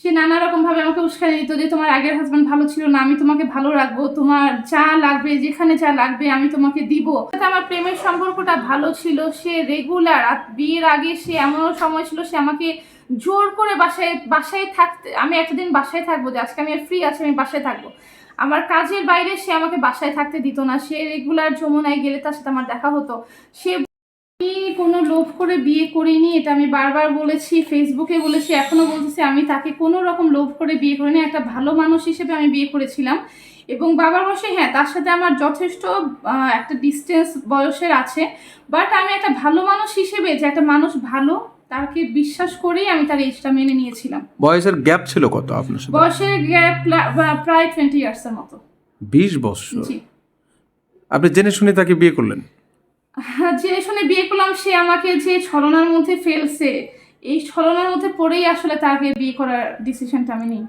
সে নানা রকম ভাবে আমাকে উস্কানি দিত যে তোমার আগের হাজবেন্ড ভালো ছিল না, আমি তোমাকে ভালো রাখব, তোমার যা লাগবে, যেখানে যা লাগবে আমি তোমাকে দিব। আমার প্রেমের সম্পর্কটা ভালো ছিল, সে রেগুলার বিয়ের আগে সে এমনও সময় ছিল, সে আমাকে জোর করে বাসায় বাসায় থাকতে, আমি একটা দিন বাসায় থাকব যে আজকে আমি ফ্রি আছি, আমি বাসায় থাকব। আমার কাজের বাইরে সে আমাকে বাসায় থাকতে দিত না, সে রেগুলার যমুনায় গেলে তার সাথে আমার দেখা হতো। সে আমি কোনো লোভ করে বিয়ে করিনি এটা আমি বারবার বলেছি ফেসবুকে বলেছি এখনও বলতেছি আমি তাকে কোনো রকম লোভ করে বিয়ে করিনি একটা ভালো মানুষ হিসেবে আমি বিয়ে করেছিলাম। এবং বাবার বয়সে হ্যাঁ তার সাথে আমার যথেষ্ট একটা ডিস্টেন্স বয়সের আছে বাট আমি একটা ভালো মানুষ হিসেবে যে একটা মানুষ ভালো তাকে বিশ্বাস করেই আমি তার এজটা মেনে নিয়েছিলাম। বয়সের গ্যাপ ছিল কত আপনার সাথে? বয়সের গ্যাপ প্রায় টোয়েন্টি ইয়ার্সের মতো। বিশ বছর। আপনি জেনে শুনে তাকে বিয়ে করলেন? জেনে শুনে বিয়ে করলাম সে আমাকে যে ছলনার মধ্যে ফেলছে এই ছলনার মধ্যে পড়েই আসলে তাকে বিয়ে করার ডিসিশনটা আমি নিই।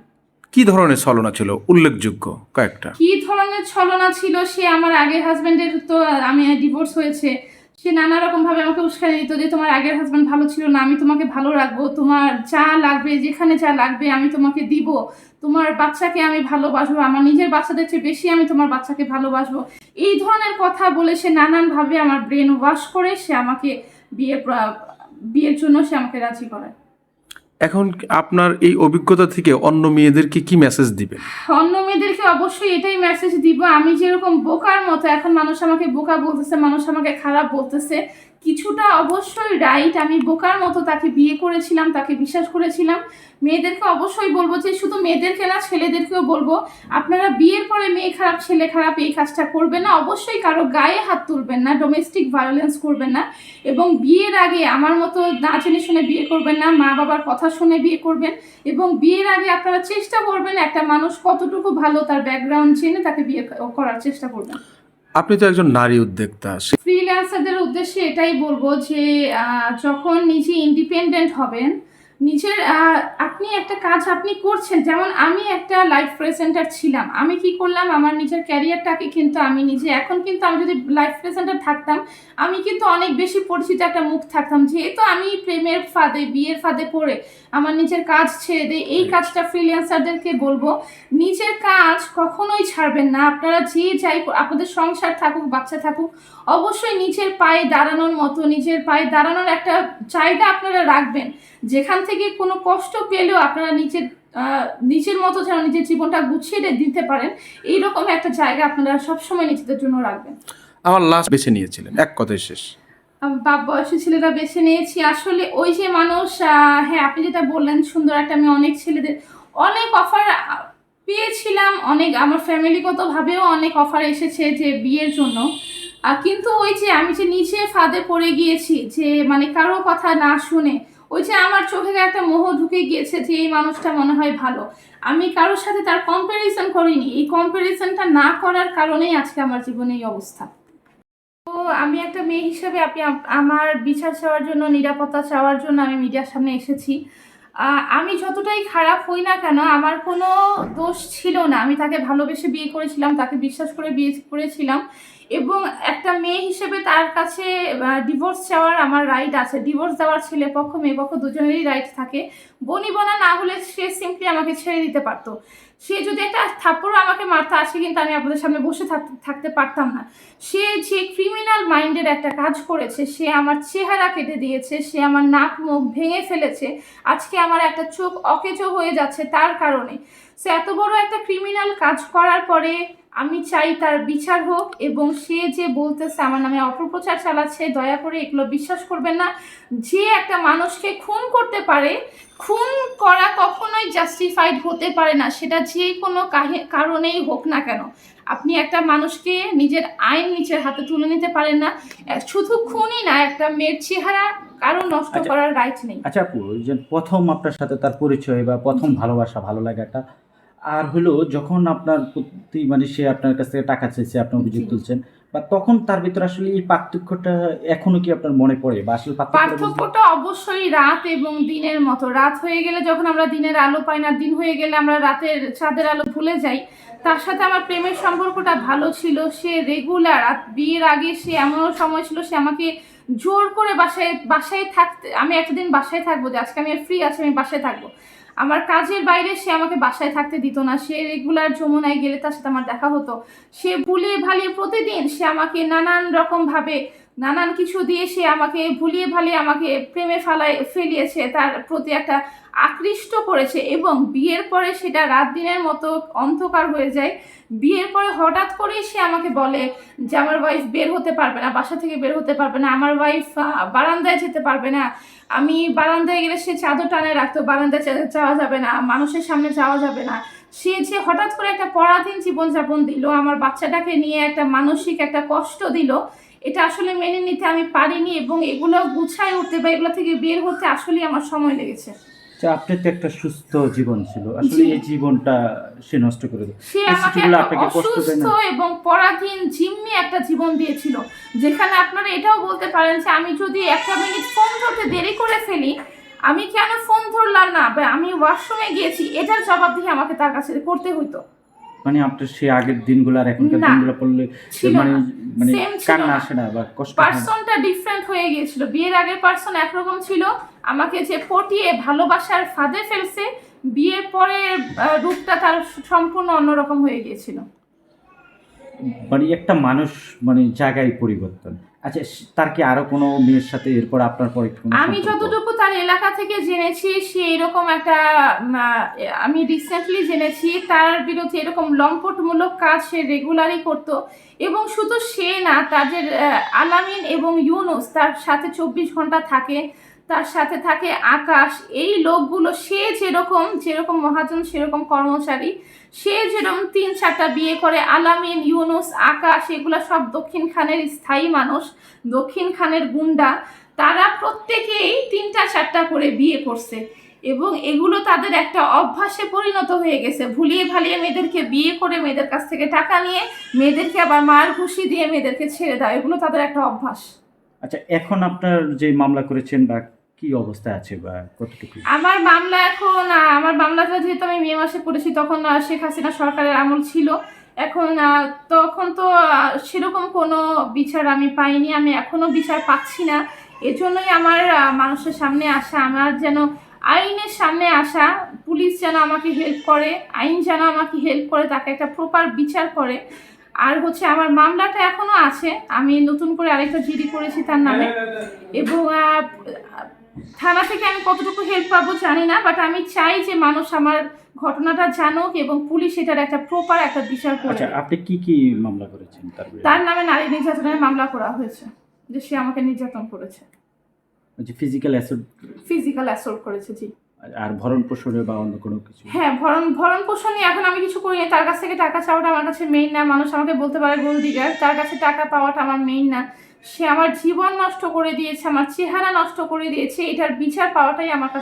কি ধরনের ছলনা ছিল? উল্লেখযোগ্য কয়েকটা। কি ধরনের ছলনা ছিল? সে আমার আগের হাজবেন্ডের তো আমি ডিভোর্স হয়েছে। সে নানা রকম ভাবে আমাকে উস্কানি দিত যে তোমার আগের হাজব্যান্ড ভালো ছিল না, আমি তোমাকে ভালো রাখব, তোমার যা লাগবে, যেখানে যা লাগবে আমি তোমাকে দিব, তোমার বাচ্চাকে আমি ভালোবাসবো, আমার নিজের বাচ্চাদের চেয়ে বেশি আমি তোমার বাচ্চাকে ভালোবাসবো। এই ধরনের কথা বলে সে নানানভাবে আমার ব্রেন ওয়াশ করে সে আমাকে বিয়ে বিয়ের জন্য সে আমাকে রাজি করায়। এখন আপনার এই অভিজ্ঞতা থেকে অন্য মেয়েদেরকে কি মেসেজ দিবে অন্য মেয়েদেরকে অবশ্যই এটাই মেসেজ দিব। আমি যেরকম বোকার মতো, এখন মানুষ আমাকে বোকা বলতেছে, মানুষ আমাকে খারাপ বলতেছে। কিছুটা অবশ্যই রাইট আমি বোকার মতো তাকে বিয়ে করেছিলাম, তাকে বিশ্বাস করেছিলাম। মেয়েদেরকে অবশ্যই বলব যে, শুধু মেয়েদেরকে না, ছেলেদেরকেও বলব, আপনারা বিয়ের পরে মেয়ে খারাপ, ছেলে খারাপ এই কাজটা করবেন না। অবশ্যই কারও গায়ে হাত তুলবেন না ডোমেস্টিক ভায়োলেন্স করবেন না। এবং বিয়ের আগে আমার মতো না জেনে শুনে বিয়ে করবেন না, মা বাবার কথা শুনে বিয়ে করবেন। এবং বিয়ের আগে আপনারা চেষ্টা করবেন, একটা মানুষ কতটুকু ভালো তার ব্যাকগ্রাউন্ড জেনে তাকে বিয়ে করার চেষ্টা করবেন। আপনি তো একজন নারী উদ্যোক্তা। ফ্রিল্যান্সারদের উদ্দেশ্যে এটাই বলব যে যখন নিজে ইন্ডিপেন্ডেন্ট হবেন নিজের আপনি একটা কাজ আপনি করছেন যেমন আমি একটা লাইফ প্রেজেন্টার ছিলাম। আমি কি করলাম? আমার নিজের ক্যারিয়ারটাকে কিন্তু আমি নিজে এখন কিন্তু আমি যদি লাইফ প্রেজেন্টার থাকতাম আমি কিন্তু অনেক বেশি পরিচিত একটা মুখ থাকতাম যেহেতু আমি প্রেমের ফাঁদে বিয়ের ফাঁদে পড়ে আমার নিজের কাজ ছেড়ে দিই এই কাজটা ফ্রিল্যান্সারদেরকে বলব নিজের কাজ কখনোই ছাড়বেন না। আপনারা যে যাই আপনাদের সংসার থাকুক বাচ্চা থাকুক অবশ্যই নিজের পায়ে দাঁড়ানোর মতো নিজের পায়ে দাঁড়ানোর একটা চাহিদা আপনারা রাখবেন। যেখান থেকে কোনো কষ্ট পেলেও আপনারা নিজের আহ, নিজের মতো যেন নিজের জীবনটা গুছিয়ে দিতে পারেন এইরকম একটা জায়গা আপনারা সবসময় নিজেদের জন্য রাখবেন। আমার লাস্ট বেছে নিয়েছিলেন এক কথায় শেষ। বাপ বয়সী ছেলেরা বেছে নিয়েছি। আসলে ওই যে মানুষ হ্যাঁ আপনি যেটা বললেন সুন্দর একটা আমি অনেক ছেলেদের অনেক অফার পেয়েছিলাম অনেক আমার ফ্যামিলিগতভাবেও অনেক অফার এসেছে যে বিয়ের জন্য। কিন্তু ওই যে আমি যে নিচে ফাঁদে পড়ে গিয়েছি যে মানে কারও কথা না শুনে ওই যে আমার চোখে একটা মোহ ঢুকে গিয়েছে যে এই মানুষটা মনে হয় ভালো। আমি কারোর সাথে তার কম্পারিজন করিনি। এই কম্পারিজনটা না করার কারণেই আজকে আমার জীবনে এই অবস্থা। তো আমি একটা মেয়ে হিসেবে আপনি আমার বিচার চাওয়ার জন্য, নিরাপত্তা চাওয়ার জন্য আমি মিডিয়ার সামনে এসেছি। আমি যতটাই খারাপ হই না কেন, আমার কোনো দোষ ছিল না। আমি তাকে ভালোবেসে বিয়ে করেছিলাম, তাকে বিশ্বাস করে বিয়ে করেছিলাম। এবং একটা মেয়ে হিসেবে তার কাছে ডিভোর্স চাওয়ার আমার রাইট আছে। ডিভোর্স দেওয়ার ছেলে পক্ষ, মেয়ে পক্ষ দুজনেরই রাইট থাকে। বনি বনা না হলে সে সিম্পলি আমাকে ছেড়ে দিতে পারতো। সে যদি একটা থাপ্পড় আমাকে মারতে আসে কিন্তু আমি আপনাদের সামনে বসে থাকতে পারতাম না। সে যে ক্রিমিনাল মাইন্ডের একটা কাজ করেছে, সে আমার চেহারা কেটে দিয়েছে, সে আমার নাক মুখ ভেঙে ফেলেছে, আজকে আমার একটা চোখ অকেজো হয়ে যাচ্ছে তার কারণে। সে এত বড় একটা ক্রিমিনাল কাজ করার পরে আমি চাই তার বিচার হোক এবং সে যে বলতেছে আমার নামে অপপ্রচার চালাচ্ছে দয়া করে এগুলো বিশ্বাস করবেন না। যে একটা মানুষকে খুন করতে পারে খুন করা কখনোই জাস্টিফাইড হতে পারে না সেটা যে কোনো কারণেই হোক না কেন। আপনি একটা মানুষকে নিজের আইন নিচের হাতে তুলে নিতে পারেন না। শুধু খুনই না একটা মেয়ের চেহারা কারও নষ্ট আচ্ছা। করার রাইট নেই। আচ্ছা আপু প্রথম আপনার সাথে তার পরিচয় বা প্রথম ভালোবাসা ভালো লাগাটা আর হলো যখন আপনার প্রতি মানে সে আপনার কাছ থেকে টাকা চাইছে আপনি অভিযোগ তুলছেন বা তখন তার ভিতরে আসলে এই পার্থক্যটা এখনও কি আপনার মনে পড়ে? বা আসলে পার্থক্যটা পার্থক্যটা অবশ্যই রাত এবং দিনের মতো। রাত হয়ে গেলে যখন আমরা দিনের আলো পাই না দিন হয়ে গেলে আমরা রাতের চাঁদের আলো ভুলে যাই তার সাথে আমার প্রেমের সম্পর্কটা ভালো ছিল। সে রেগুলার বিয়ের আগে সে এমনও সময় ছিল সে আমাকে জোর করে বাসায় বাসায় থাকতে আমি একটা দিন বাসায় থাকব যে আজকে আমি ফ্রি আছি আমি বাসায় থাকব। আমার কাজের বাইরে সে আমাকে বাসায় থাকতে দিত না। সে রেগুলার যমুনায় গেলে তার সাথে আমার দেখা হতো। সে ভুলিয়ে ভালিয়ে প্রতিদিন সে আমাকে নানান রকম ভাবে নানান কিছু দিয়ে সে আমাকে ভুলিয়ে ভালিয়ে আমাকে প্রেমে ফালায়, ফেলিয়েছে, তার প্রতি একটা আকৃষ্ট করেছে এবং বিয়ের পরে সেটা রাত দিনের মতো অন্ধকার হয়ে যায়। বিয়ের পরে হঠাৎ করেই সে আমাকে বলে যে, আমার ওয়াইফ বের হতে পারবে না, বাসা থেকে বের হতে পারবে না, আমার ওয়াইফ বারান্দায় যেতে পারবে না। আমি বারান্দায় গেলে সে চাদর টানে রাখতো, বারান্দায় যাওয়া যাবে না, মানুষের সামনে যাওয়া যাবে না। সে যে হঠাৎ করে একটা পরাধীন জীবনযাপন দিল আমার বাচ্চাটাকে নিয়ে একটা মানসিক একটা কষ্ট দিল এটা আসলে মেনে নিতে আমি পারিনি এবং এগুলো গুছায় উঠতে বা এগুলো থেকে বের হতে আসলেই আমার সময় লেগেছে। আচ্ছা আপনার তো একটা সুস্থ জীবন ছিল আসলে এই জীবনটা সে নষ্ট করে দিল। সে আমাকে অসুস্থ এবং পরাধীন জিম্মি একটা জীবন দিয়েছিল যেখানে আপনারা এটাও বলতে পারেন যে আমি যদি একটা মিনিট ফোন ধরতে দেরি করে ফেলি আমি কেন ফোন ধরলাম না? বা আমি ওয়াশরুমে গিয়েছি এটার জবাব দিয়ে আমাকে তার কাছে করতে হইতো। মানে আপনার সে আগের দিনগুলো আর এখনকার দিনগুলো পড়লে মানে মানে কান্না না। আসে না বা কষ্ট পার্সনটা ডিফারেন্ট হয়ে গিয়েছিল। বিয়ের আগের পার্সন একরকম ছিল। আমাকে যে পটিয়ে ভালোবাসার ফাঁদে ফেলছে বিয়ের পরে রূপটা তার সম্পূর্ণ অন্যরকম হয়ে গিয়েছিল। মানে একটা মানুষ মানে জায়গায় পরিবর্তন। আচ্ছা তার কি আরও কোনো মেয়ের সাথে এরপর আপনার পরে আমি যতটুকু তার এলাকা থেকে জেনেছি সে এরকম একটা আমি রিসেন্টলি জেনেছি তার বিরুদ্ধে এরকম লম্পটমূলক কাজ সে রেগুলারই করতো এবং শুধু সে না তাদের আলামিন এবং ইউনুস তার সাথে চব্বিশ ঘণ্টা থাকে। তার সাথে থাকে আকাশ। এই লোকগুলো সে যেরকম যেরকম মহাজন, সেরকম কর্মচারী, সে যেরকম তিন চারটা বিয়ে করে, আলামিন, ইউনুস, আকাশ, এগুলো সব দক্ষিণ খানের স্থায়ী মানুষ, দক্ষিণ খানের গুন্ডা, তারা প্রত্যেকেই তিনটা চারটা করে বিয়ে করছে। এবং এগুলো তাদের একটা অভ্যাসে পরিণত হয়ে গেছে। ভুলিয়ে ভালিয়ে মেয়েদেরকে বিয়ে করে, মেয়েদের কাছ থেকে টাকা নিয়ে, মেয়েদেরকে আবার মার ঘুষি দিয়ে মেয়েদেরকে ছেড়ে দেয় এগুলো তাদের একটা অভ্যাস। আচ্ছা এখন আপনার যে মামলা করেছেন বা কি অবস্থা আছে বা কতটুকু? আমার মামলা এখন আমার মামলাটা যেহেতু আমি মে মাসে করেছি তখন শেখ হাসিনা সরকারের আমল ছিল। এখন তখন তো সেরকম কোনো বিচার আমি পাইনি আমি এখনও বিচার পাচ্ছি না। এজন্যই আমার মানুষের সামনে আসা আমার যেন আইনের সামনে আসা পুলিশ যেন আমাকে হেল্প করে আইন যেন আমাকে হেল্প করে তাকে একটা প্রপার বিচার করে। আর হচ্ছে আমার মামলাটা এখনও আছে আমি নতুন করে আরেকটা জিডি করেছি তার নামে। এবং আহ, থানা থেকে আমি কতটুকু হেল্প পাবো জানি না বাট আমি চাই যে মানুষ আমার ঘটনাটা জানুক এবং পুলিশ এটার একটা প্রপার একটা বিচার করে আচ্ছা আপনি কি কি মামলা করেছেন তার নামে নারী নির্যাতনের মামলা করা হয়েছে যে সে আমাকে নির্যাতন করেছে। ফিজিক্যাল অ্যাসল্ট ফিজিক্যাল অ্যাসল্ট করেছে জি। আর ভরণ পোষণে বা অন্য কোনো কিছু? হ্যাঁ ভরণ ভরণ পোষণ এখন আমি কিছু করি না। তার কাছ থেকে টাকা চাওয়াটা আমার কাছে মেইন না। মানুষ আমাকে বলতে পারে গোল দিগার। তার কাছে টাকা পাওয়াটা আমার মেইন না। সে আমার জীবন নষ্ট করে দিয়েছে, আমার চেহারা নষ্ট করে দিয়েছে। এটার বিচার পাওয়াটাই আমার কাছে